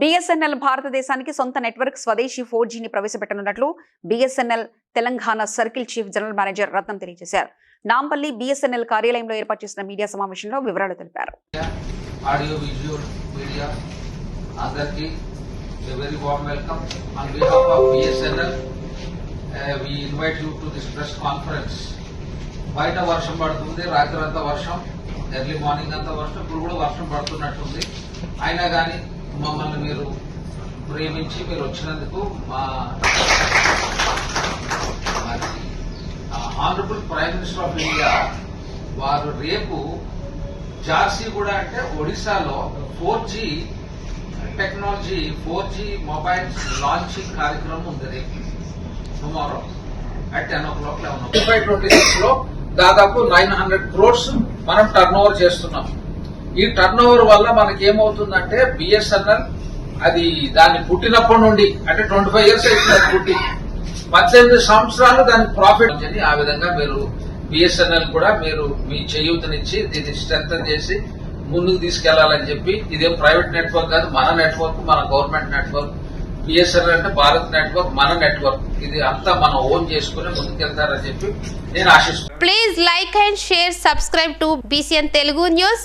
BSNL భారతదేశానికి సొంత network స్వదేశీ ఫోర్ జీని ప్రవేశపెట్టనున్నట్లు BSNL Telangana circle chief general manager Ratnam తెలియజేశారు. నాంపల్లి బీఎస్ఎన్ఎల్ కార్యాలయంలో ఏర్పాటు చేసిన మీడియా సమావేశంలో వివరాలు తెలిపారు. ఆడియో విజువల్ మీడియా అందరికీ very warm welcome on behalf of BSNL we invite you to this press conference బయట వర్షం పడుతుంది రాత్రి అంతా వర్షం ఎర్లీ మార్నింగ్ అంతా వర్షం ఇప్పుడు కూడా వర్షం పడుతున్నట్టుంది. అయినా కానీ మమ్మల్ని మీరు ప్రేమించి మీరు వచ్చినందుకు మా honourable prime minister of India వారు రేపు జార్సీ కూడా అంటే ఒడిశాలో four G technology four G mobiles launching కార్యక్రమం ఉంది రేపు tomorrow at ten o'clock eleven twenty five twenty సిక్స్లో దాదాపు నైన్ హండ్రెడ్ క్రోర్స్ మనం టర్న్ ఓవర్ చేస్తున్నాం. ఈ టర్న్ ఓవర్ వల్ల మనకి ఏమవుతుందంటే బిఎస్ఎన్ఎల్ అది దాన్ని పుట్టినప్పటి నుండి అంటే ట్వంటీ ఫైవ్ ఇయర్స్ అవుతుంది పుట్టి. పద్దెనిమిది సంవత్సరాలు దానికి ప్రాఫిట్ అని ఆ విధంగా మీరు బిఎస్ఎన్ఎల్ కూడా మీరు మీ చేయూతనిచ్చి దీన్ని స్ట్రెంగ్ చేసి ముందుకు తీసుకెళ్ళాలని చెప్పి ఇదేం ప్రైవేట్ నెట్వర్క్ కాదు మన నెట్వర్క్ మన గవర్నమెంట్ నెట్వర్క్ బిఎస్ఎన్ఎల్ అంటే భారత్ నెట్వర్క్ మన నెట్వర్క్ ఇది అంతా మనం ఓన్ చేసుకుని ముందుకెళ్తారని చెప్పి నేను ఆశిస్తున్నాను. Please like and share subscribe to BCN Telugu news